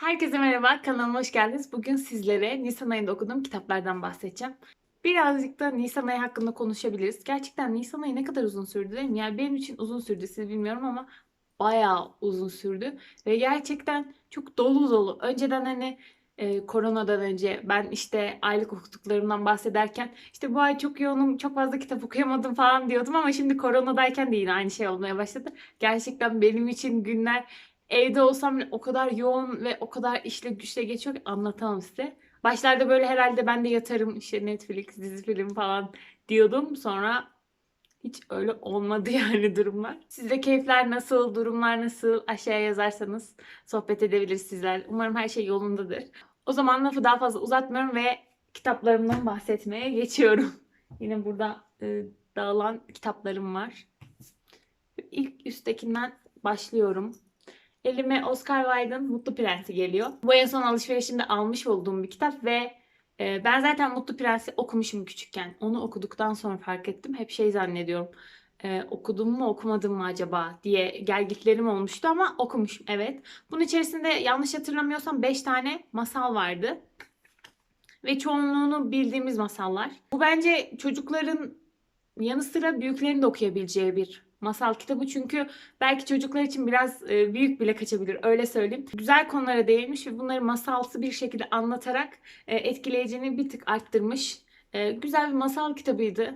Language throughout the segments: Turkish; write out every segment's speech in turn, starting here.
Herkese merhaba, kanalıma hoş geldiniz. Bugün sizlere Nisan ayında okuduğum kitaplardan bahsedeceğim. Birazcık da Nisan ayı hakkında konuşabiliriz. Gerçekten Nisan ayı ne kadar uzun sürdü değil mi? Yani benim için uzun sürdü, siz bilmiyorum ama bayağı uzun sürdü. Ve gerçekten çok dolu dolu. Önceden hani e, koronadan önce ben işte aylık okuduklarımdan bahsederken işte bu ay çok yoğunum, çok fazla kitap okuyamadım falan diyordum ama şimdi koronadayken de yine aynı şey olmaya başladı. Gerçekten benim için günler Evde olsam o kadar yoğun ve o kadar işle güçle geçiyor ki anlatamam size. Başlarda böyle herhalde ben de yatarım işte Netflix, dizi film falan diyordum. Sonra hiç öyle olmadı yani durumlar. Sizde keyifler nasıl, durumlar nasıl aşağıya yazarsanız sohbet edebiliriz sizler. Umarım her şey yolundadır. O zaman lafı daha fazla uzatmıyorum ve kitaplarımdan bahsetmeye geçiyorum. Yine burada e, dağılan kitaplarım var. İlk üsttekinden başlıyorum. Elime Oscar Wilde'ın Mutlu Prensi geliyor. Bu en son alışverişimde almış olduğum bir kitap ve e, ben zaten Mutlu Prens'i okumuşum küçükken. Onu okuduktan sonra fark ettim. Hep şey zannediyorum. E, okudum mu okumadım mı acaba diye gelgitlerim olmuştu ama okumuşum evet. Bunun içerisinde yanlış hatırlamıyorsam 5 tane masal vardı. Ve çoğunluğunu bildiğimiz masallar. Bu bence çocukların yanı sıra büyüklerin de okuyabileceği bir masal kitabı çünkü belki çocuklar için biraz e, büyük bile kaçabilir öyle söyleyeyim. Güzel konulara değinmiş ve bunları masalsı bir şekilde anlatarak e, etkileyicini bir tık arttırmış. E, güzel bir masal kitabıydı.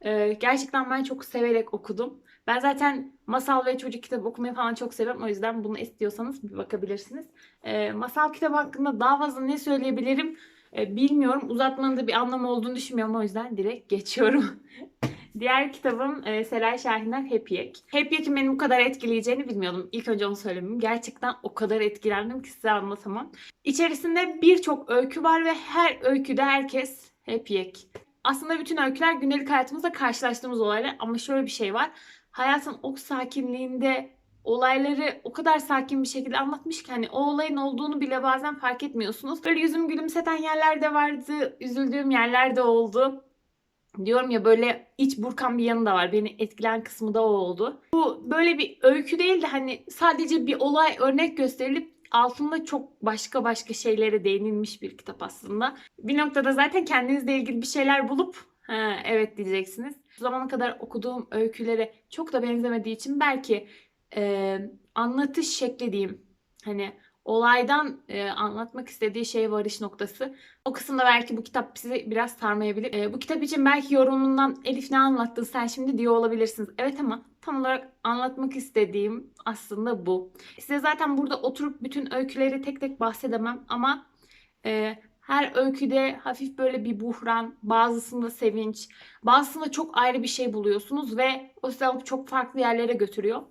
E, gerçekten ben çok severek okudum. Ben zaten masal ve çocuk kitabı okumayı falan çok seviyorum. O yüzden bunu istiyorsanız bir bakabilirsiniz. E, masal kitabı hakkında daha fazla ne söyleyebilirim e, bilmiyorum. Uzatmanın da bir anlamı olduğunu düşünmüyorum. O yüzden direkt geçiyorum. Diğer kitabım e, Seray Şahin'den Happy Yek. Happy Yek'in beni bu kadar etkileyeceğini bilmiyordum. İlk önce onu söylemeyeyim. Gerçekten o kadar etkilendim ki size anlatamam. İçerisinde birçok öykü var ve her öyküde herkes Happy Yek. Aslında bütün öyküler gündelik hayatımızda karşılaştığımız olaylar ama şöyle bir şey var. Hayatın o sakinliğinde olayları o kadar sakin bir şekilde anlatmış ki hani o olayın olduğunu bile bazen fark etmiyorsunuz. Böyle yüzüm gülümseten yerler de vardı, üzüldüğüm yerler de oldu diyorum ya böyle iç burkan bir yanı da var. Beni etkilen kısmı da o oldu. Bu böyle bir öykü değil de hani sadece bir olay örnek gösterilip altında çok başka başka şeylere değinilmiş bir kitap aslında. Bir noktada zaten kendinizle ilgili bir şeyler bulup ha, evet diyeceksiniz. Bu zamana kadar okuduğum öykülere çok da benzemediği için belki e, anlatış şekli diyeyim. Hani olaydan e, anlatmak istediği şey varış noktası. O kısımda belki bu kitap sizi biraz sarmayabilir. E, bu kitap için belki yorumundan Elif ne anlattın sen şimdi diyor olabilirsiniz. Evet ama tam olarak anlatmak istediğim aslında bu. Size zaten burada oturup bütün öyküleri tek tek bahsedemem ama e, her öyküde hafif böyle bir buhran, bazısında sevinç, bazısında çok ayrı bir şey buluyorsunuz ve o sizi çok farklı yerlere götürüyor.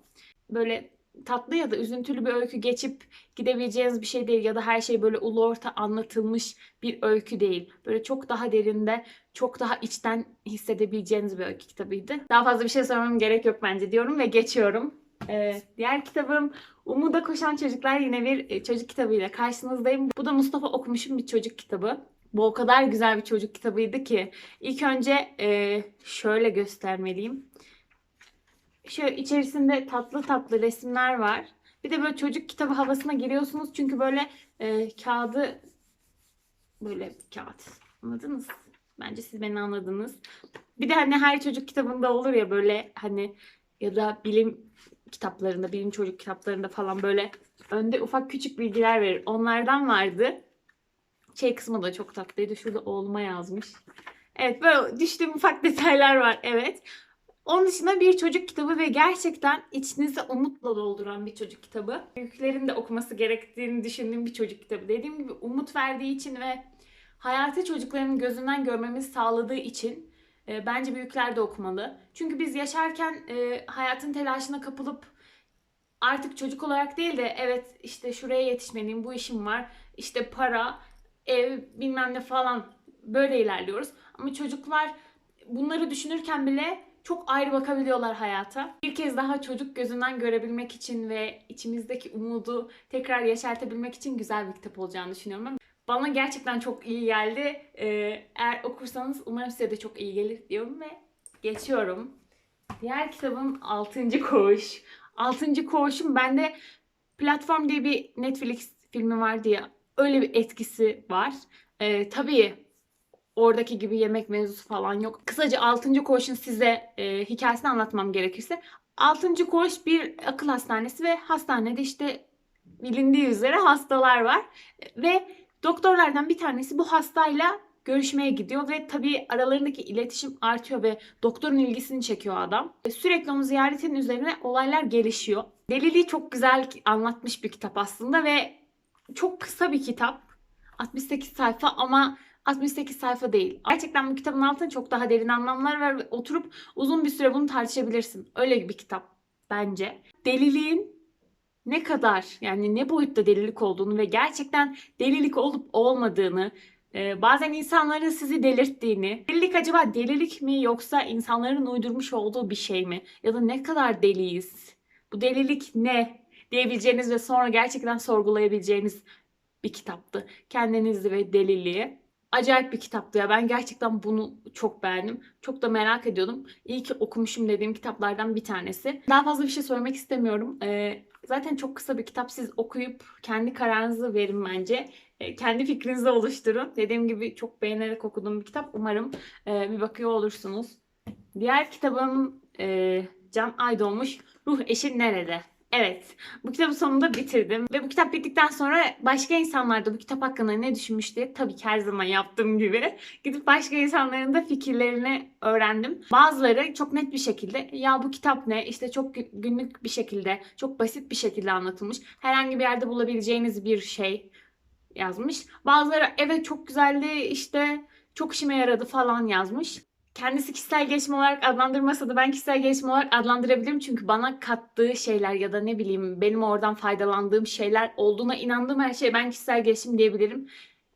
Böyle tatlı ya da üzüntülü bir öykü geçip gidebileceğiniz bir şey değil ya da her şey böyle ulu orta anlatılmış bir öykü değil. Böyle çok daha derinde, çok daha içten hissedebileceğiniz bir öykü kitabıydı. Daha fazla bir şey söylemem gerek yok bence diyorum ve geçiyorum. Ee, diğer kitabım Umuda Koşan Çocuklar yine bir e, çocuk kitabıyla karşınızdayım. Bu da Mustafa okumuşum bir çocuk kitabı. Bu o kadar güzel bir çocuk kitabıydı ki ilk önce e, şöyle göstermeliyim. Şöyle içerisinde tatlı tatlı resimler var. Bir de böyle çocuk kitabı havasına giriyorsunuz. Çünkü böyle e, kağıdı böyle kağıt. Anladınız? Bence siz beni anladınız. Bir de hani her çocuk kitabında olur ya böyle hani ya da bilim kitaplarında, bilim çocuk kitaplarında falan böyle önde ufak küçük bilgiler verir. Onlardan vardı. Şey kısmı da çok tatlıydı. Şurada oğluma yazmış. Evet böyle düştüğüm ufak detaylar var. Evet. Onun dışında bir çocuk kitabı ve gerçekten içinizi umutla dolduran bir çocuk kitabı. Büyüklerin de okuması gerektiğini düşündüğüm bir çocuk kitabı. Dediğim gibi umut verdiği için ve hayatı çocukların gözünden görmemizi sağladığı için e, bence büyükler de okumalı. Çünkü biz yaşarken e, hayatın telaşına kapılıp artık çocuk olarak değil de evet işte şuraya yetişmeliyim, bu işim var, işte para, ev bilmem ne falan böyle ilerliyoruz. Ama çocuklar bunları düşünürken bile çok ayrı bakabiliyorlar hayata. Bir kez daha çocuk gözünden görebilmek için ve içimizdeki umudu tekrar yaşartabilmek için güzel bir kitap olacağını düşünüyorum. Bana gerçekten çok iyi geldi. Ee, eğer okursanız umarım size de çok iyi gelir diyorum ve geçiyorum. Diğer kitabım 6. Koğuş. 6. Koğuş'um bende Platform diye bir Netflix filmi vardı ya öyle bir etkisi var. Ee, tabii oradaki gibi yemek mevzusu falan yok. Kısaca 6. koğuşun size e, hikayesini anlatmam gerekirse 6. koğuş bir akıl hastanesi ve hastanede işte bilindiği üzere hastalar var ve doktorlardan bir tanesi bu hastayla görüşmeye gidiyor ve tabii aralarındaki iletişim artıyor ve doktorun ilgisini çekiyor adam. Sürekli onun ziyaretinin üzerine olaylar gelişiyor. Deliliği çok güzel anlatmış bir kitap aslında ve çok kısa bir kitap. 68 sayfa ama 68 sayfa değil. Gerçekten bu kitabın altında çok daha derin anlamlar var ve oturup uzun bir süre bunu tartışabilirsin. Öyle bir kitap bence. Deliliğin ne kadar yani ne boyutta delilik olduğunu ve gerçekten delilik olup olmadığını, e, bazen insanların sizi delirttiğini, delilik acaba delilik mi yoksa insanların uydurmuş olduğu bir şey mi? Ya da ne kadar deliyiz? Bu delilik ne? diyebileceğiniz ve sonra gerçekten sorgulayabileceğiniz bir kitaptı. Kendinizi ve deliliği. Acayip bir kitaptı ya. Ben gerçekten bunu çok beğendim. Çok da merak ediyordum. İyi ki okumuşum dediğim kitaplardan bir tanesi. Daha fazla bir şey söylemek istemiyorum. Ee, zaten çok kısa bir kitap. Siz okuyup kendi kararınızı verin bence. Ee, kendi fikrinizi oluşturun. Dediğim gibi çok beğenerek okuduğum bir kitap. Umarım e, bir bakıyor olursunuz. Diğer kitabım e, Can Aydoğmuş. Ruh Eşin Nerede? Evet, bu kitabı sonunda bitirdim. Ve bu kitap bittikten sonra başka insanlar da bu kitap hakkında ne düşünmüş diye tabii ki her zaman yaptığım gibi gidip başka insanların da fikirlerini öğrendim. Bazıları çok net bir şekilde ya bu kitap ne işte çok günlük bir şekilde çok basit bir şekilde anlatılmış. Herhangi bir yerde bulabileceğiniz bir şey yazmış. Bazıları evet çok güzeldi işte çok işime yaradı falan yazmış kendisi kişisel gelişim olarak adlandırmasa da ben kişisel gelişim olarak adlandırabilirim. Çünkü bana kattığı şeyler ya da ne bileyim benim oradan faydalandığım şeyler olduğuna inandığım her şey ben kişisel gelişim diyebilirim.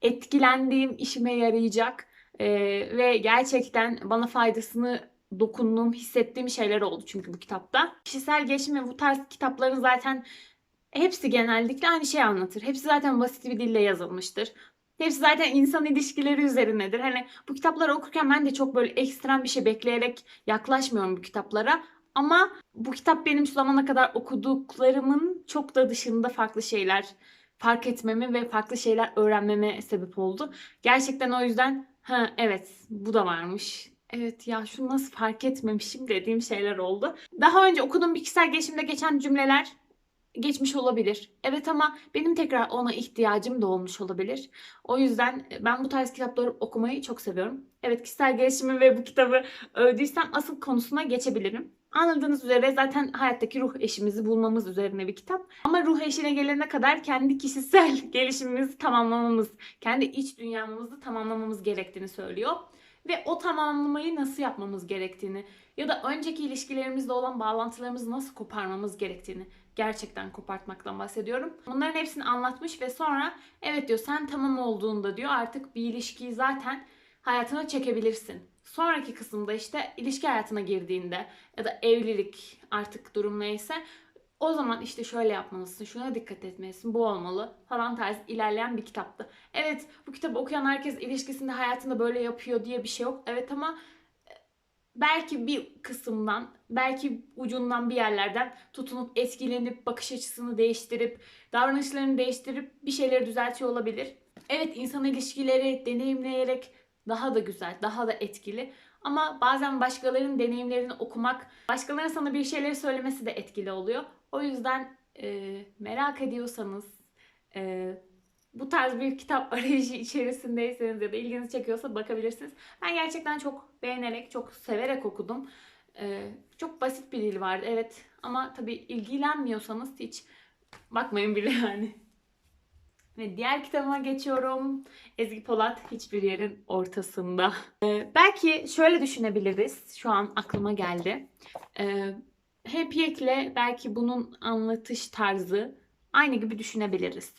Etkilendiğim, işime yarayacak ee, ve gerçekten bana faydasını dokunduğum, hissettiğim şeyler oldu çünkü bu kitapta. Kişisel gelişim ve bu tarz kitapların zaten hepsi genellikle aynı şeyi anlatır. Hepsi zaten basit bir dille yazılmıştır. Hepsi zaten insan ilişkileri üzerinedir. Hani bu kitapları okurken ben de çok böyle ekstrem bir şey bekleyerek yaklaşmıyorum bu kitaplara. Ama bu kitap benim şu zamana kadar okuduklarımın çok da dışında farklı şeyler fark etmemi ve farklı şeyler öğrenmeme sebep oldu. Gerçekten o yüzden ha evet bu da varmış. Evet ya şunu nasıl fark etmemişim dediğim şeyler oldu. Daha önce okuduğum bir kişisel gelişimde geçen cümleler geçmiş olabilir. Evet ama benim tekrar ona ihtiyacım da olmuş olabilir. O yüzden e, ben bu tarz kitapları okumayı çok seviyorum. Evet kişisel gelişimi ve bu kitabı övdüysem asıl konusuna geçebilirim. Anladığınız üzere zaten hayattaki ruh eşimizi bulmamız üzerine bir kitap. Ama ruh eşine gelene kadar kendi kişisel gelişimimizi tamamlamamız, kendi iç dünyamızı tamamlamamız gerektiğini söylüyor. Ve o tamamlamayı nasıl yapmamız gerektiğini ya da önceki ilişkilerimizle olan bağlantılarımızı nasıl koparmamız gerektiğini gerçekten kopartmaktan bahsediyorum. Bunların hepsini anlatmış ve sonra evet diyor sen tamam olduğunda diyor artık bir ilişkiyi zaten hayatına çekebilirsin. Sonraki kısımda işte ilişki hayatına girdiğinde ya da evlilik artık durum neyse o zaman işte şöyle yapmalısın, şuna dikkat etmelisin, bu olmalı falan tarz ilerleyen bir kitaptı. Evet bu kitabı okuyan herkes ilişkisinde hayatında böyle yapıyor diye bir şey yok. Evet ama belki bir kısımdan, belki ucundan bir yerlerden tutunup etkilenip bakış açısını değiştirip, davranışlarını değiştirip bir şeyleri düzeltiyor olabilir. Evet insan ilişkileri deneyimleyerek daha da güzel, daha da etkili. Ama bazen başkalarının deneyimlerini okumak, başkalarının sana bir şeyleri söylemesi de etkili oluyor. O yüzden e, merak ediyorsanız, e, bu tarz bir kitap arayışı içerisindeyseniz ya da ilginizi çekiyorsa bakabilirsiniz. Ben gerçekten çok beğenerek, çok severek okudum. Ee, çok basit bir dil vardı evet ama tabii ilgilenmiyorsanız hiç bakmayın bile yani. Ve diğer kitabıma geçiyorum. Ezgi Polat Hiçbir Yerin Ortasında. Ee, belki şöyle düşünebiliriz. Şu an aklıma geldi. Ee, Hep Yek'le belki bunun anlatış tarzı aynı gibi düşünebiliriz.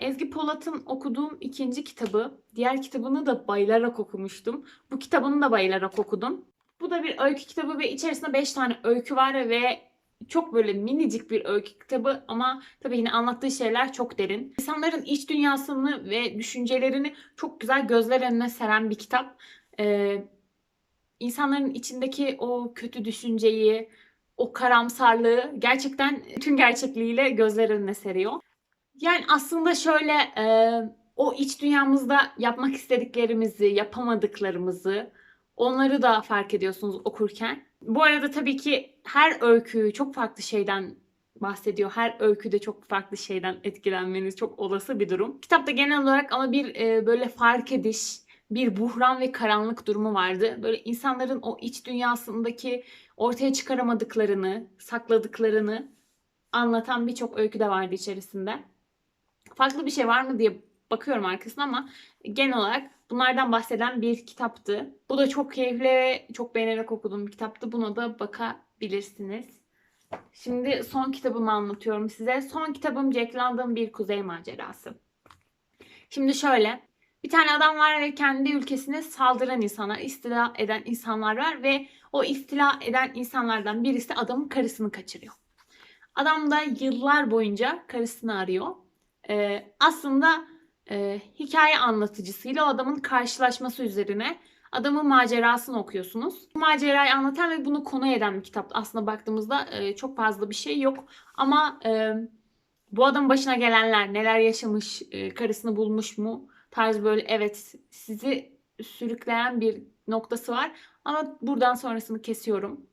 Ezgi Polat'ın okuduğum ikinci kitabı. Diğer kitabını da bayılarak okumuştum. Bu kitabını da bayılarak okudum. Bu da bir öykü kitabı ve içerisinde 5 tane öykü var ve çok böyle minicik bir öykü kitabı ama tabii yine anlattığı şeyler çok derin. İnsanların iç dünyasını ve düşüncelerini çok güzel gözler önüne seren bir kitap. Ee, insanların içindeki o kötü düşünceyi, o karamsarlığı gerçekten tüm gerçekliğiyle gözler önüne seriyor. Yani aslında şöyle e, o iç dünyamızda yapmak istediklerimizi, yapamadıklarımızı onları da fark ediyorsunuz okurken. Bu arada tabii ki her öykü çok farklı şeyden bahsediyor. Her öyküde çok farklı şeyden etkilenmeniz çok olası bir durum. Kitapta genel olarak ama bir e, böyle fark ediş, bir buhran ve karanlık durumu vardı. Böyle insanların o iç dünyasındaki ortaya çıkaramadıklarını, sakladıklarını anlatan birçok öykü de vardı içerisinde. Farklı bir şey var mı diye bakıyorum arkasına ama genel olarak bunlardan bahseden bir kitaptı. Bu da çok keyifli ve çok beğenerek okuduğum bir kitaptı. Buna da bakabilirsiniz. Şimdi son kitabımı anlatıyorum size. Son kitabım Jack London Bir Kuzey Macerası. Şimdi şöyle. Bir tane adam var ve kendi ülkesine saldıran insanlar, istila eden insanlar var ve o istila eden insanlardan birisi adamın karısını kaçırıyor. Adam da yıllar boyunca karısını arıyor. Ee, aslında e, hikaye anlatıcısıyla o adamın karşılaşması üzerine adamın macerasını okuyorsunuz. Bu macerayı anlatan ve bunu konu eden bir kitap. Aslında baktığımızda e, çok fazla bir şey yok. Ama e, bu adamın başına gelenler, neler yaşamış, e, karısını bulmuş mu tarz böyle evet sizi sürükleyen bir noktası var. Ama buradan sonrasını kesiyorum.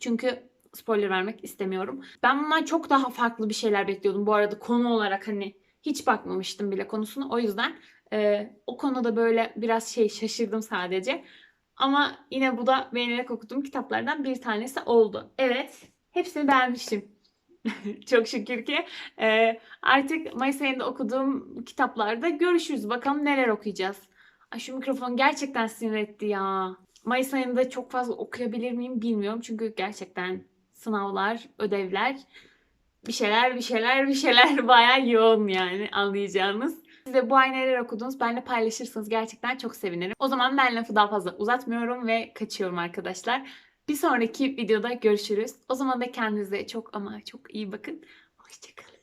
Çünkü spoiler vermek istemiyorum. Ben bundan çok daha farklı bir şeyler bekliyordum. Bu arada konu olarak hani hiç bakmamıştım bile konusunu. O yüzden e, o konuda böyle biraz şey şaşırdım sadece. Ama yine bu da beğenerek okuduğum kitaplardan bir tanesi oldu. Evet, hepsini beğenmişim. Çok şükür ki. E, artık Mayıs ayında okuduğum kitaplarda görüşürüz. Bakalım neler okuyacağız. Ay şu mikrofon gerçekten sinir etti ya. Mayıs ayında çok fazla okuyabilir miyim bilmiyorum. Çünkü gerçekten sınavlar, ödevler, bir şeyler, bir şeyler, bir şeyler bayağı yoğun yani anlayacağınız. Siz de bu ay neler okudunuz benimle paylaşırsanız gerçekten çok sevinirim. O zaman ben lafı daha fazla uzatmıyorum ve kaçıyorum arkadaşlar. Bir sonraki videoda görüşürüz. O zaman da kendinize çok ama çok iyi bakın. Hoşçakalın.